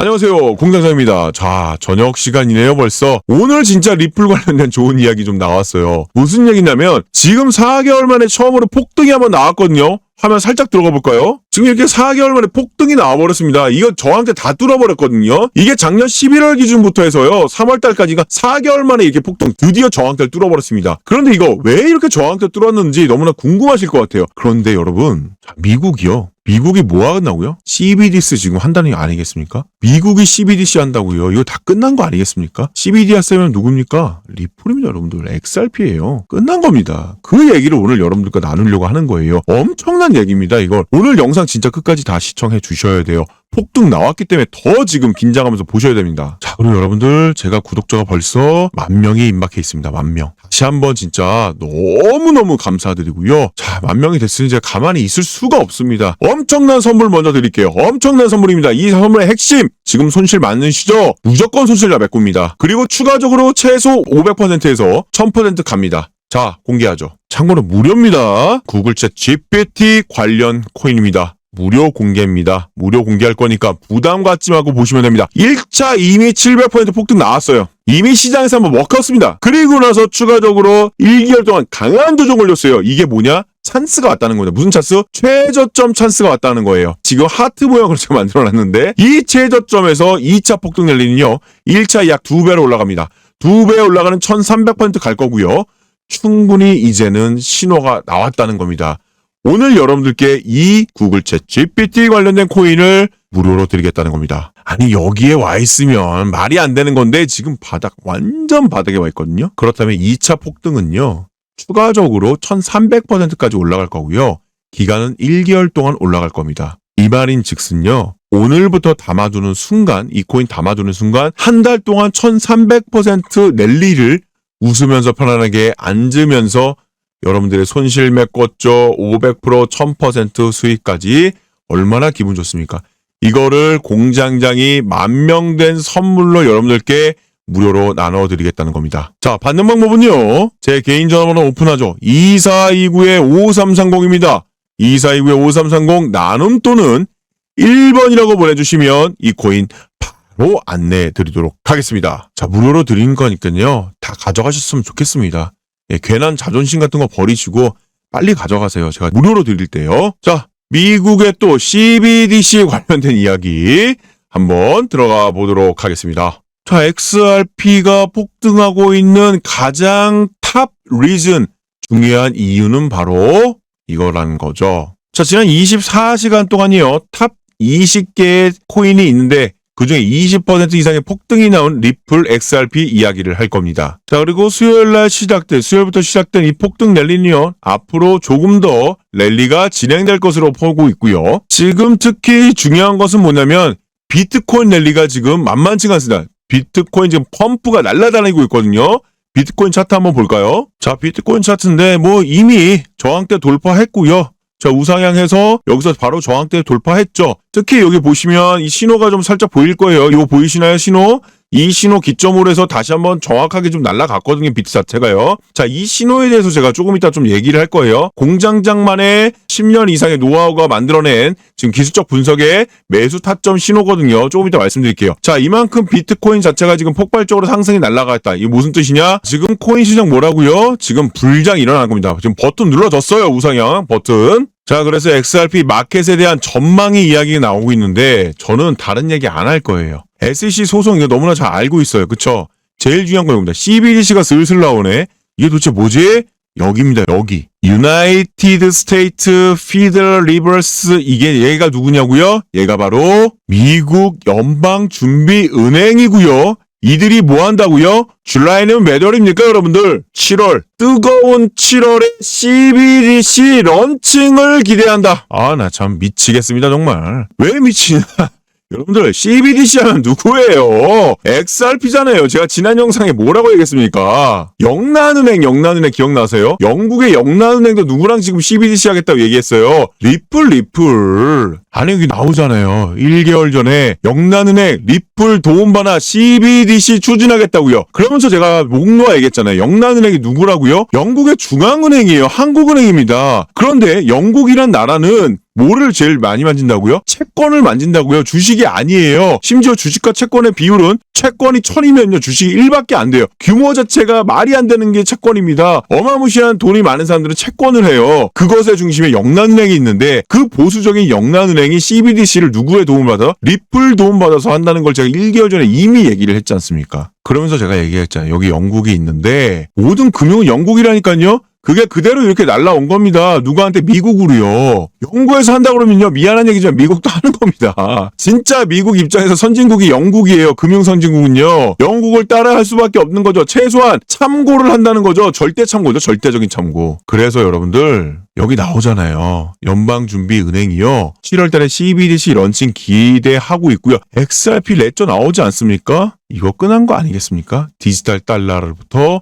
안녕하세요. 공장장입니다. 자, 저녁 시간이네요, 벌써. 오늘 진짜 리플 관련된 좋은 이야기 좀 나왔어요. 무슨 얘기냐면, 지금 4개월 만에 처음으로 폭등이 한번 나왔거든요. 화면 살짝 들어가 볼까요? 지금 이렇게 4개월 만에 폭등이 나와버렸습니다. 이거 저항대 다 뚫어버렸거든요. 이게 작년 11월 기준부터 해서요. 3월달까지가 4개월 만에 이렇게 폭등 드디어 저항대를 뚫어버렸습니다. 그런데 이거 왜 이렇게 저항대 뚫었는지 너무나 궁금하실 것 같아요. 그런데 여러분, 자, 미국이요. 미국이 뭐 한다고요? CBDC 지금 한다는 거 아니겠습니까? 미국이 CBDC 한다고요. 이거 다 끝난 거 아니겠습니까? CBDC 면 누굽니까? 리플입니다, 여러분들. XRP예요. 끝난 겁니다. 그 얘기를 오늘 여러분들과 나누려고 하는 거예요. 엄청난 얘기입니다, 이걸. 오늘 영상 진짜 끝까지 다 시청해 주셔야 돼요. 폭등 나왔기 때문에 더 지금 긴장하면서 보셔야 됩니다. 자, 그리고 여러분들, 제가 구독자가 벌써 만 명이 임박해 있습니다. 만 명. 다시 한번 진짜 너무너무 감사드리고요. 자, 만 명이 됐으니 제가 가만히 있을 수가 없습니다. 엄청난 선물 먼저 드릴게요. 엄청난 선물입니다. 이 선물의 핵심! 지금 손실 많으시죠? 무조건 손실 다 메꿉니다. 그리고 추가적으로 최소 500%에서 1000% 갑니다. 자, 공개하죠. 참고로 무료입니다. 구글 챗 GPT 관련 코인입니다. 무료 공개입니다. 무료 공개할 거니까 부담 갖지 말고 보시면 됩니다. 1차 이미 700% 폭등 나왔어요. 이미 시장에서 한번 먹혔습니다. 그리고 나서 추가적으로 1개월 동안 강한 조정 올렸어요. 이게 뭐냐? 찬스가 왔다는 거죠. 무슨 찬스? 최저점 찬스가 왔다는 거예요. 지금 하트 모양으로 제가 만들어놨는데 이 최저점에서 2차 폭등 랠리는요. 1차 약 2배로 올라갑니다. 2배 올라가는 1300%갈 거고요. 충분히 이제는 신호가 나왔다는 겁니다. 오늘 여러분들께 이 구글 챗 GPT 관련된 코인을 무료로 드리겠다는 겁니다. 아니 여기에 와 있으면 말이 안 되는 건데 지금 바닥 완전 바닥에 와 있거든요. 그렇다면 2차 폭등은요. 추가적으로 1300%까지 올라갈 거고요. 기간은 1개월 동안 올라갈 겁니다. 이 말인 즉슨요. 오늘부터 담아두는 순간, 이 코인 담아두는 순간 한 달 동안 1300% 랠리를 웃으면서 편안하게 앉으면서 여러분들의 손실 메꿨죠. 500% 1000% 수익까지 얼마나 기분 좋습니까? 이거를 공장장이 만명된 선물로 여러분들께 무료로 나눠드리겠다는 겁니다. 자, 받는 방법은요. 제 개인 전화번호 오픈하죠. 2429-5330입니다. 2429-5330 나눔 또는 1번이라고 보내주시면 이 코인 바로 안내해 드리도록 하겠습니다. 자, 무료로 드린 거니까요. 다 가져가셨으면 좋겠습니다. 예, 괜한 자존심 같은 거 버리시고 빨리 가져가세요. 제가 무료로 드릴 때요. 자, 미국의 또 CBDC 관련된 이야기 한번 들어가 보도록 하겠습니다. 자, XRP가 폭등하고 있는 가장 탑 리즌 중요한 이유는 바로 이거라는 거죠. 자, 지난 24시간 동안이요. 탑 20개의 코인이 있는데 그중에 20% 이상의 폭등이 나온 리플 XRP 이야기를 할 겁니다. 자, 그리고 수요일 날 시작된, 수요일부터 시작된 이 폭등 랠리는요, 앞으로 조금 더 랠리가 진행될 것으로 보고 있고요. 지금 특히 중요한 것은 뭐냐면, 비트코인 랠리가 지금 만만치가 않습니다. 비트코인 지금 펌프가 날아다니고 있거든요. 비트코인 차트 한번 볼까요? 자, 비트코인 차트인데 뭐 이미 저항대 돌파했고요. 자, 우상향해서 여기서 바로 저항대 돌파했죠. 특히 여기 보시면 이 신호가 좀 살짝 보일 거예요. 이거 보이시나요, 신호? 이 신호 기점으로 해서 다시 한번 정확하게 좀 날아갔거든요, 비트 자체가요. 자, 이 신호에 대해서 제가 조금 이따 좀 얘기를 할 거예요. 공장장만의 10년 이상의 노하우가 만들어낸 지금 기술적 분석의 매수 타점 신호거든요. 조금 이따 말씀드릴게요. 자, 이만큼 비트코인 자체가 지금 폭발적으로 상승이 날아갔다. 이게 무슨 뜻이냐? 지금 코인 시장 뭐라고요? 지금 불장이 일어난 겁니다. 지금 버튼 눌러졌어요, 우상향 버튼. 자, 그래서 XRP 마켓에 대한 전망이 이야기가 나오고 있는데 저는 다른 얘기 안 할 거예요. SEC 소송 이거 너무나 잘 알고 있어요. 그쵸? 제일 중요한 건 이겁니다. CBDC가 슬슬 나오네. 이게 도대체 뭐지? 여기입니다. 여기. United States Federal Reserve 이게 얘가 누구냐고요? 얘가 바로 미국 연방준비은행이고요. 이들이 뭐 한다고요? 줄라이는 몇 월입니까, 여러분들? 7월. 뜨거운 7월에 CBDC 런칭을 기대한다. 아, 나 참 미치겠습니다, 정말. 왜 미치냐? 여러분들, CBDC 하면 누구예요? XRP잖아요. 제가 지난 영상에 뭐라고 얘기했습니까? 영란은행, 영란은행 기억나세요? 영국의 영란은행도 누구랑 지금 CBDC 하겠다고 얘기했어요. 리플, 리플. 아니 여기 나오잖아요. 1개월 전에 영란은행 리플 도움바나 CBDC 추진하겠다고요. 그러면서 제가 목 놓아 얘기했잖아요. 영란은행이 누구라고요? 영국의 중앙은행이에요. 한국은행입니다. 그런데 영국이란 나라는 뭐를 제일 많이 만진다고요? 채권을 만진다고요? 주식이 아니에요. 심지어 주식과 채권의 비율은 채권이 천이면요 주식이 1밖에 안 돼요. 규모 자체가 말이 안 되는 게 채권입니다. 어마무시한 돈이 많은 사람들은 채권을 해요. 그것의 중심에 영란은행이 있는데 그 보수적인 영란 은행이 CBDC를 누구의 도움을 받아? 리플 도움 받아서 한다는 걸 제가 1개월 전에 이미 얘기를 했지 않습니까? 그러면서 제가 얘기했잖아요. 여기 영국이 있는데 모든 금융은 영국이라니까요. 그게 그대로 이렇게 날라온 겁니다. 누구한테 미국으로요. 영국에서 한다 그러면요. 미안한 얘기지만 미국도 하는 겁니다. 진짜 미국 입장에서 선진국이 영국이에요. 금융 선진국은요. 영국을 따라할 수밖에 없는 거죠. 최소한 참고를 한다는 거죠. 절대 참고죠. 절대적인 참고. 그래서 여러분들 여기 나오잖아요. 연방준비은행이요. 7월 달에 CBDC 런칭 기대하고 있고요. XRP 레저 나오지 않습니까? 이거 끝난 거 아니겠습니까? 디지털 달러로부터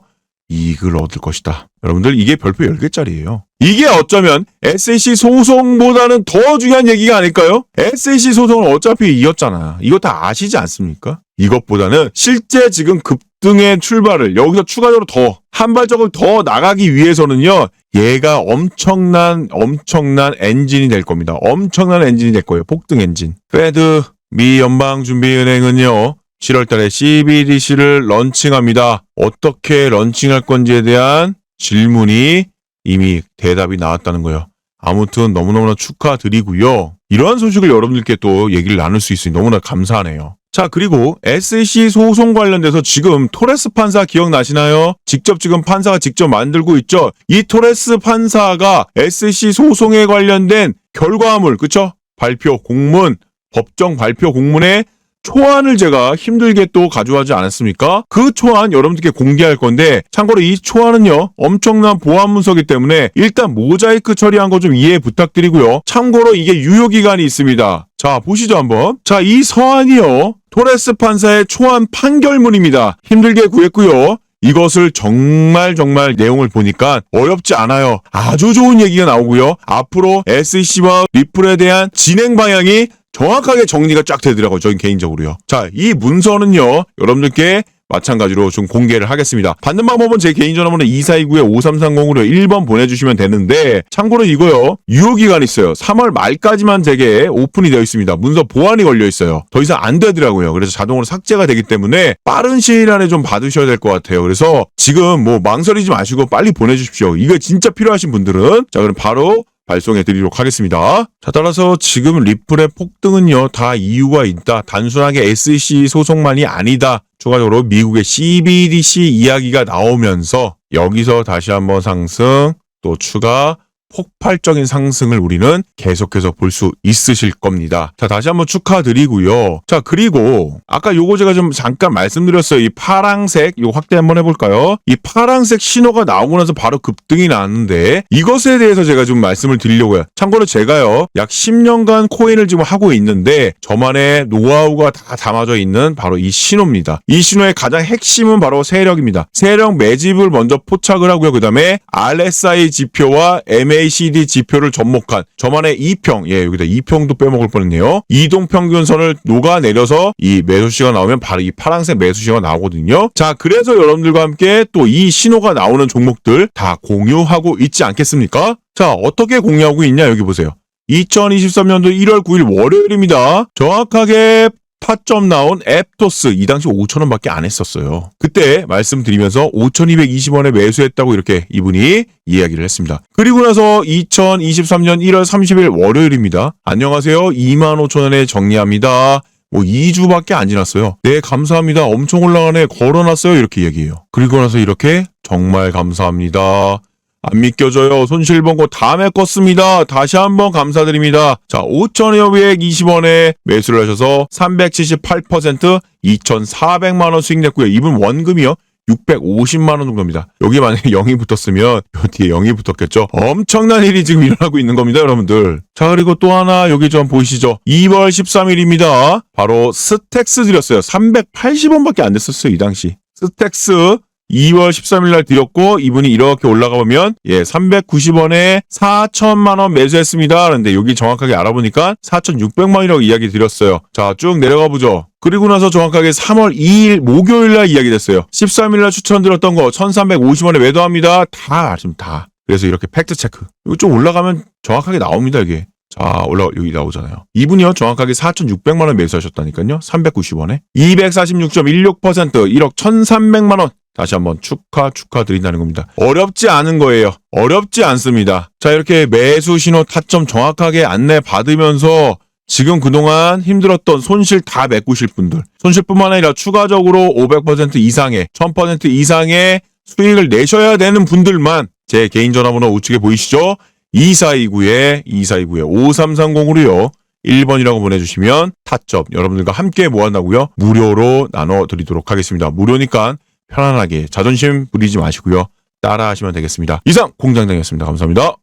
이익을 얻을 것이다. 여러분들 이게 별표 10개짜리예요. 이게 어쩌면 SAC 소송보다는 더 중요한 얘기가 아닐까요? SAC 소송은 어차피 이었잖아. 이거 다 아시지 않습니까? 이것보다는 실제 지금 급등의 출발을 여기서 추가적으로 더 한 발짝을 더 나가기 위해서는요. 얘가 엄청난 엄청난 엔진이 될 겁니다. 엄청난 엔진이 될 거예요. 폭등 엔진. 페드 미 연방준비은행은요. 7월 달에 CBDC를 런칭합니다. 어떻게 런칭할 건지에 대한 질문이 이미 대답이 나왔다는 거예요. 아무튼 너무너무나 축하드리고요. 이러한 소식을 여러분들께 또 얘기를 나눌 수 있으니 너무나 감사하네요. 자, 그리고 SEC 소송 관련돼서 지금 토레스 판사 기억나시나요? 직접 지금 판사가 직접 만들고 있죠? 이 토레스 판사가 SEC 소송에 관련된 결과물, 그쵸? 발표, 공문, 법정 발표 공문에 초안을 제가 힘들게 또 가져가지 않았습니까? 그 초안 여러분들께 공개할 건데 참고로 이 초안은요 엄청난 보안 문서기 때문에 일단 모자이크 처리한 거 좀 이해 부탁드리고요. 참고로 이게 유효 기간이 있습니다. 자 보시죠 한번. 자 이 서한이요 토레스 판사의 초안 판결문입니다. 힘들게 구했고요. 이것을 정말 정말 내용을 보니까 어렵지 않아요. 아주 좋은 얘기가 나오고요. 앞으로 SEC와 리플에 대한 진행 방향이 정확하게 정리가 쫙 되더라고요. 저는 개인적으로요. 자, 이 문서는요. 여러분들께 마찬가지로 좀 공개를 하겠습니다. 받는 방법은 제 개인 전화번호 2429-5330으로 1번 보내주시면 되는데 참고로 이거요. 유효기간 있어요. 3월 말까지만 되게 오픈이 되어 있습니다. 문서 보안이 걸려 있어요. 더 이상 안 되더라고요. 그래서 자동으로 삭제가 되기 때문에 빠른 시일 안에 좀 받으셔야 될 것 같아요. 그래서 지금 뭐 망설이지 마시고 빨리 보내주십시오. 이거 진짜 필요하신 분들은 자 그럼 바로 발송해 드리도록 하겠습니다. 자, 따라서 지금 리플의 폭등은요, 다 이유가 있다. 단순하게 SEC 소송만이 아니다. 추가적으로 미국의 CBDC 이야기가 나오면서 여기서 다시 한번 상승, 또 추가 폭발적인 상승을 우리는 계속해서 볼 수 있으실 겁니다. 자, 다시 한번 축하드리고요. 자, 그리고 아까 요거 제가 좀 잠깐 말씀드렸어요. 이 파랑색, 이거 확대 한번 해볼까요? 이 파랑색 신호가 나오고 나서 바로 급등이 나왔는데 이것에 대해서 제가 좀 말씀을 드리려고요. 참고로 제가요, 약 10년간 코인을 지금 하고 있는데 저만의 노하우가 다 담아져 있는 바로 이 신호입니다. 이 신호의 가장 핵심은 바로 세력입니다. 세력 매집을 먼저 포착을 하고요. 그 다음에 RSI 지표와 MACD 지표를 접목한 저만의 2평, 예, 여기다 2평도 빼먹을 뻔했네요. 이동 평균선을 녹아내려서 이 매수시가 나오면 바로 이 파란색 매수시가 나오거든요. 자, 그래서 여러분들과 함께 또 이 신호가 나오는 종목들 다 공유하고 있지 않겠습니까? 자, 어떻게 공유하고 있냐, 여기 보세요. 2023년도 1월 9일 월요일입니다. 정확하게 타점 나온 앱토스 이 당시 5천원밖에 안 했었어요. 그때 말씀드리면서 5,220원에 매수했다고 이렇게 이분이 이야기를 했습니다. 그리고 나서 2023년 1월 30일 월요일입니다. 안녕하세요. 25,000원에 정리합니다. 뭐 2주밖에 안 지났어요. 네, 감사합니다. 엄청 올라가네. 걸어놨어요. 이렇게 얘기해요. 그리고 나서 이렇게 정말 감사합니다. 안 믿겨져요. 손실 본 거 다 메꿨습니다. 다시 한번 감사드립니다. 자, 5,220원에 매수를 하셔서 378% 2,400만 원 수익 냈고요. 이분 원금이요. 650만 원 정도입니다. 여기 만약에 0이 붙었으면 요 뒤에 0이 붙었겠죠. 엄청난 일이 지금 일어나고 있는 겁니다, 여러분들. 자, 그리고 또 하나 여기 좀 보이시죠? 2월 13일입니다. 바로 스택스 드렸어요. 380원밖에 안 됐었어요, 이 당시. 스택스 2월 13일 날 드렸고 이분이 이렇게 올라가 보면 예 390원에 4천만 원 매수했습니다. 그런데 여기 정확하게 알아보니까 4,600만 원이라고 이야기 드렸어요. 자 쭉 내려가 보죠. 그리고 나서 정확하게 3월 2일 목요일 날 이야기 됐어요. 13일 날 추천드렸던 거 1,350원에 매도합니다. 다 지금 다. 그래서 이렇게 팩트 체크. 이거 좀 올라가면 정확하게 나옵니다 이게. 자, 올라 여기 나오잖아요. 이분이요 정확하게 4,600만 원 매수하셨다니까요. 390원에 246.16% 1억 1,300만 원. 다시 한번 축하 축하드린다는 겁니다. 어렵지 않은 거예요. 어렵지 않습니다. 자, 이렇게 매수 신호 타점 정확하게 안내 받으면서 지금 그동안 힘들었던 손실 다 메꾸실 분들, 손실뿐만 아니라 추가적으로 500% 이상의, 1000% 이상의 수익을 내셔야 되는 분들만 제 개인 전화번호 우측에 보이시죠? 2429에 2429에 5330으로요. 1번이라고 보내주시면 타점 여러분들과 함께 모았나고요 무료로 나눠드리도록 하겠습니다. 무료니까 편안하게 자존심 부리지 마시고요. 따라 하시면 되겠습니다. 이상 공장장이었습니다. 감사합니다.